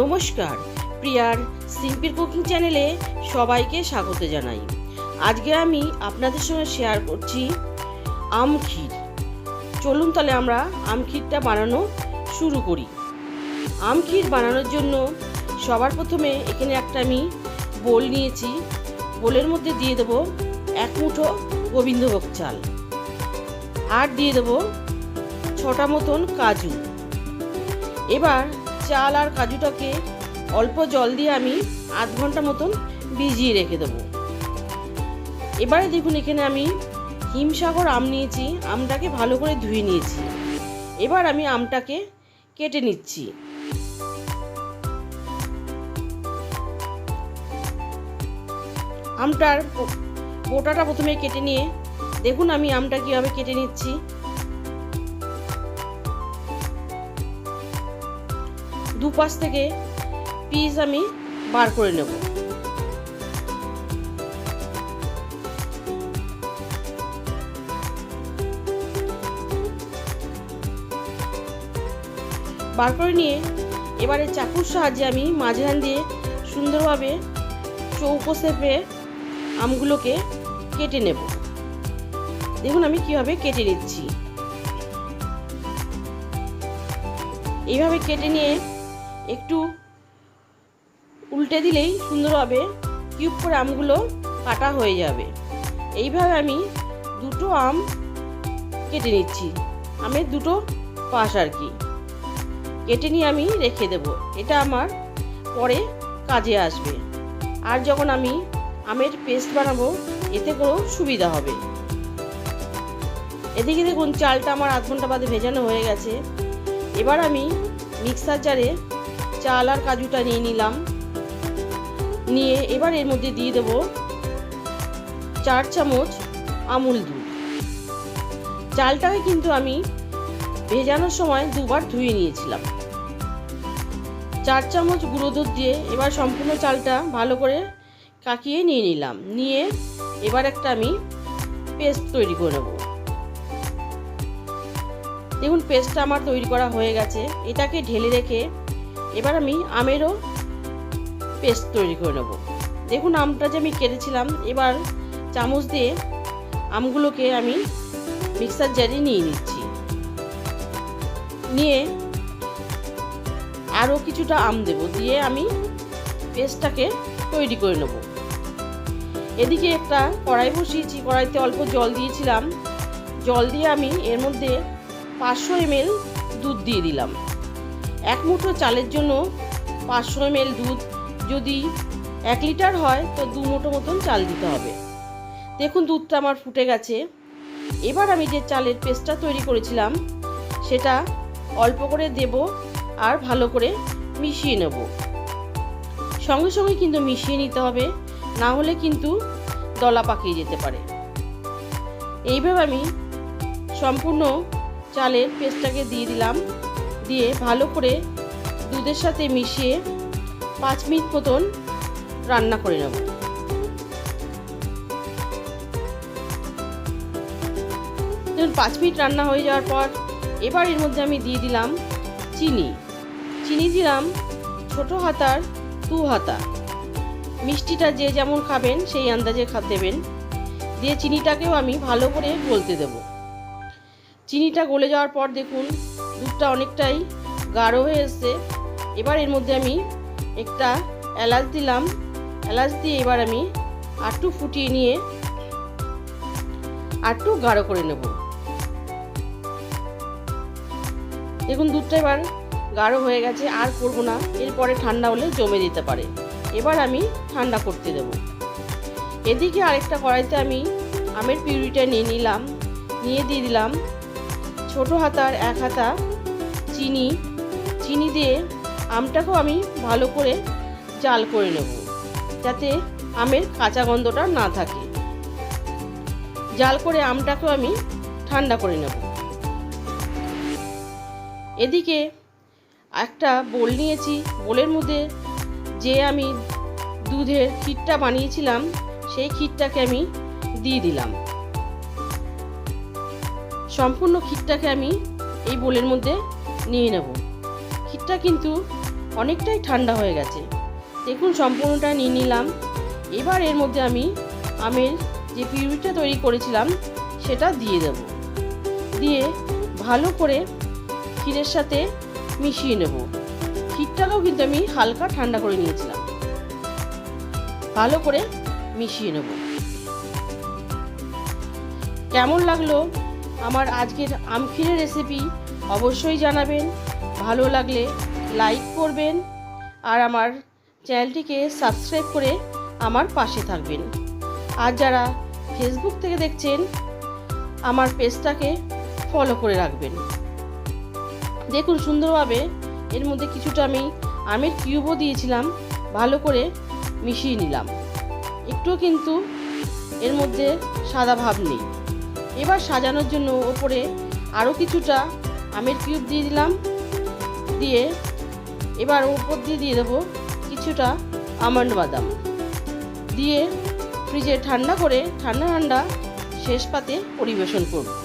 নমস্কার। প্রিয়ার simple cooking চ্যানেলে সবাইকে স্বাগত জানাই। আজকে আমি আপনাদের সঙ্গে শেয়ার করছি আম ক্ষীর। চলুন তাহলে আমরা আম ক্ষীরটা বানানো শুরু করি। আম ক্ষীর বানানোর জন্য সবার প্রথমে এখানে একটা আমি বোল নিয়েছি। বোলের মধ্যে দিয়ে দেবো এক মুঠো গোবিন্দভোগ চাল। আর দিয়ে দেবো ছটা মতন কাজু। এবার চাল আর কাজুটাকে অল্প জল দিয়ে আমি আধ ঘণ্টা মতন ভিজিয়ে রেখে দেবো। এবারে দেখুন, এখানে আমি হিমসাগর আম নিয়েছি, আমটাকে ভালো করে ধুয়ে নিয়েছি। এবার আমি আমটাকে কেটে নিচ্ছি। আমটার বোটাটা প্রথমে কেটে নিয়ে দেখুন, আমি আমটা কীভাবে কেটে নিচ্ছি। দুপাশ থেকে পিস আমি বার করে নেব। বার করে নিয়ে এবারে চাকুর সাহায্যে আমি মাঝখান দিয়ে সুন্দরভাবে চৌকো শেপে আমগুলোকে কেটে নেব। দেখুন আমি কীভাবে কেটে নিচ্ছি। এইভাবে কেটে নিয়ে একটু উল্টে দিলেই সুন্দরভাবে কিউব করে আমগুলো কাটা হয়ে যাবে। এইভাবে আমি দুটো আম কেটে নিচ্ছি। আমের দুটো পাশ আর কি। কেটে নিয়ে আমি রেখে দেব। এটা আমার পরে কাজে আসবে। আর যখন আমি আমের পেস্ট বানাবো, এতে কোনো সুবিধা হবে। এদিকে দেখুন, চালটা আমার আধ ঘণ্টা বাদে ভেজানো হয়ে গেছে। এবার আমি মিক্সার জারে চাল আর কাজুটা নিয়ে নিলাম। নিয়ে এবার এর মধ্যে দিয়ে দেব চার চামচ আমুল দুধ। চালটাকে কিন্তু আমি ভেজানোর সময় দুবার ধুয়ে নিয়েছিলাম। চার চামচ গুঁড়ো দুধ দিয়ে এবার সম্পূর্ণ চালটা ভালো করে কাকিয়ে নিয়ে নিলাম। নিয়ে এবার একটা আমি পেস্ট তৈরি করে নেব। দেখুন, পেস্টটা আমার তৈরি করা হয়ে গেছে। এটাকে ঢেলে রেখে এবার আমি আমেরও পেস্ট তৈরি করে নেব। দেখুন আমটা যে আমি কেটেছিলাম, এবার চামচ দিয়ে আমগুলোকে আমি মিক্সার জারে নিয়ে নিচ্ছি। নিয়ে আরও কিছুটা আম দেব, দিয়ে আমি পেস্টটাকে তৈরি করে নেব। এদিকে একটা কড়াই বসিয়েছি, কড়াইতে অল্প জল দিয়েছিলাম। জল দিয়ে আমি এর মধ্যে পাঁচশো এমএল দুধ দিয়ে দিলাম। এক মুঠো চালের জন্য পাঁচশো এমএল দুধ যদি এক লিটার হয়, তো দু মুঠো মতন চাল দিতে হবে। দেখুন, দুধটা আমার ফুটে গেছে। এবার আমি যে চালের পেস্টটা তৈরি করেছিলাম, সেটা অল্প করে দেব আর ভালো করে মিশিয়ে নেব। সঙ্গে সঙ্গে কিন্তু মিশিয়ে নিতে হবে, না হলে কিন্তু দলা পাকিয়ে যেতে পারে। এইভাবে আমি সম্পূর্ণ চালের পেস্টটাকে দিয়ে দিলাম। দিয়ে ভালো করে দুধের সাথে মিশিয়ে পাঁচ মিনিট মতন রান্না করে নেব। দেখুন, পাঁচ মিনিট রান্না হয়ে যাওয়ার পর এবার এর মধ্যে আমি দিয়ে দিলাম চিনি। চিনি দিলাম ছোট হাতার দু হাতা। মিষ্টিটা যে যেমন খাবেন, সেই আন্দাজে খা, দেবেন। দিয়ে চিনিটাকেও আমি ভালো করে গলতে দেব। চিনিটা গলে যাওয়ার পর দেখুন, দুধটা অনেকটাই গাঢ় হয়ে এসছে। এবার এর মধ্যে আমি একটা এলাচ দিলাম। এলাচ দিয়ে এবার আমি আটটু ফুটিয়ে নিয়ে আটটু গাঢ় করে নেব। দেখুন, দুধটা এবার গাঢ় হয়ে গেছে, আর করব না। এরপরে ঠান্ডা হলে জমে দিতে পারে। এবার আমি ঠান্ডা করতে দেব। এদিকে আরেকটা কড়াইতে আমি আমের পিউরিটা নিয়ে নিলাম, নিয়ে দিয়ে দিলাম। ছোট হাতার এক হাতা চিনি চিনি দিয়ে আমটাকেও আমি ভালো করে জাল করে নেব, যাতে আমের কাঁচা গন্ধটা না থাকে। জাল করে আমটাকেও আমি ঠান্ডা করে নেব। এদিকে একটা বোল নিয়েছি, বোলের মধ্যে যে আমি দুধের ক্ষীরটা বানিয়েছিলাম, সেই ক্ষীরটাকে আমি দিয়ে দিলাম। সম্পূর্ণ ক্ষীরটাকে আমি এই বোলের মধ্যে নিয়ে নেব। ক্ষীরটা কিন্তু অনেকটাই ঠান্ডা হয়ে গেছে। দেখুন, সম্পূর্ণটা নিয়ে নিলাম। এবার এর মধ্যে আমি আমের যে পিউরিটা তৈরি করেছিলাম, সেটা দিয়ে দেব। দিয়ে ভালো করে ক্ষীরের সাথে মিশিয়ে নেব। ক্ষীরটাকেও কিন্তু আমি হালকা ঠান্ডা করে নিয়েছিলাম। ভালো করে মিশিয়ে নেব। কেমন লাগল? আমার আজকের আমক্ষীরের রেসিপি অবশ্যই জানাবেন। ভালো লাগলে লাইক করবেন আর আমার চ্যানেলটিকে সাবস্ক্রাইব করে আমার পাশে থাকবেন। আর যারা ফেসবুক থেকে দেখছেন, আমার পেজটাকে ফলো করে রাখবেন। দেখুন সুন্দরভাবে এর মধ্যে কিছুটা আমি আমের কিউবও দিয়েছিলাম, ভালো করে মিশিয়ে নিলাম। একটুও কিন্তু এর মধ্যে সাদা ভাব নেই। এবার সাজানোর জন্য ওপরে আরও কিছুটা আমের কিউব দিয়ে দিলাম। দিয়ে এবার ওপর দিয়ে দিয়ে দেবো কিছুটা আমন্ড বাদাম। দিয়ে ফ্রিজে ঠান্ডা করে ঠান্ডা ঠান্ডা শেষ পাতে পরিবেশন করব।